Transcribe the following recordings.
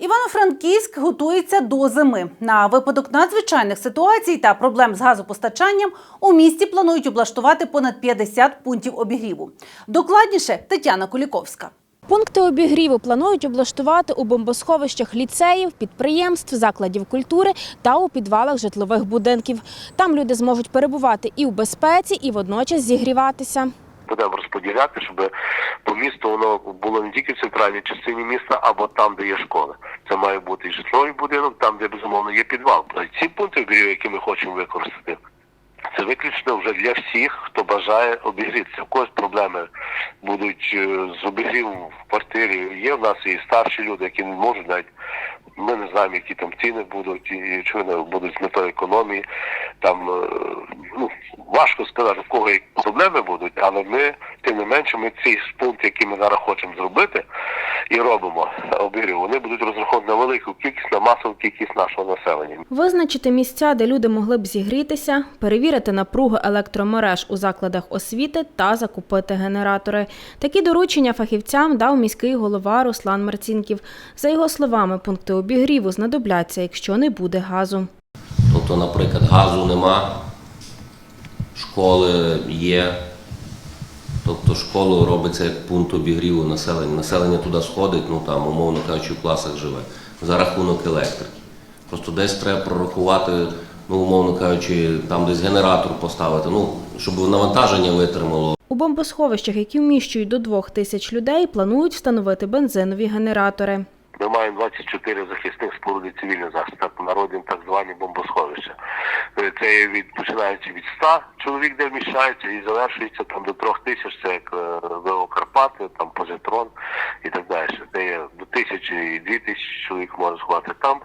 Івано-Франківськ готується до зими. На випадок надзвичайних ситуацій та проблем з газопостачанням у місті планують облаштувати понад 50 пунктів обігріву. Докладніше Тетяна Куліковська. Пункти обігріву планують облаштувати у бомбосховищах ліцеїв, підприємств, закладів культури та у підвалах житлових будинків. Там люди зможуть перебувати і в безпеці, і водночас зігріватися. Будемо розподіляти, щоб по місту воно було не тільки в центральній частині міста, або там, де є школа. Це має бути і житловий будинок, там, де безумовно є підвал. Ці пункти обігріву, які ми хочемо використати, це виключно вже для всіх, хто бажає обігрітися. У когось проблеми будуть е, з обігрівом в квартирі. Є в нас і старші люди, які не можуть навіть. Ми не знаємо, які там ціни будуть, і чи вони будуть з метою економії. Там е, ну важко сказати, в кого які проблеми будуть, але ми тим не менше, ми ці пункти, які ми зараз хочемо зробити і робимо обігрів, вони будуть розраховані на велику кількість, на масову кількість нашого населення. Визначити місця, де люди могли б зігрітися, перевірити напругу електромереж у закладах освіти та закупити генератори. Такі доручення фахівцям дав міський голова Руслан Марцінків. За його словами, пункти обігріву знадобляться, якщо не буде газу. Тобто, наприклад, газу нема, школи є. Тобто школу робиться як пункт обігріву населення. Населення туди сходить, ну там, умовно кажучи, в класах живе, за рахунок електрики. Просто десь треба прорахувати, ну, умовно кажучи, там десь генератор поставити, ну, щоб навантаження витримало. У бомбосховищах, які вміщують до двох тисяч людей, планують встановити бензинові генератори. Ми маємо 24 захисних споруди цивільних захисту, так так звані бомбосховища. Е, Це від починаючи від 100 чоловік, де вміщається, і завершується там до 3 тисяч, це як е, ВО Карпати, там позитрон і так далі. Це є до тисячі і дві тисячі чоловік може сховати. Там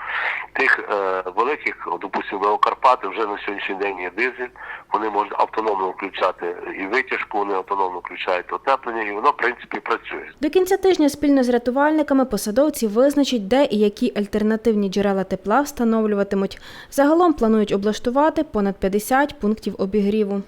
тих е, великих, допустимо, Карпати вже на сьогоднішній день є дизель. Вони можуть автономно включати і витяжку, вони автономно включають отеплення, і воно в принципі працює. До кінця тижня спільно з рятувальниками посадовці визначать, де і які альтернативні джерела тепла встановлюватимуть. Загалом планують облаштувати понад 50 пунктів обігріву.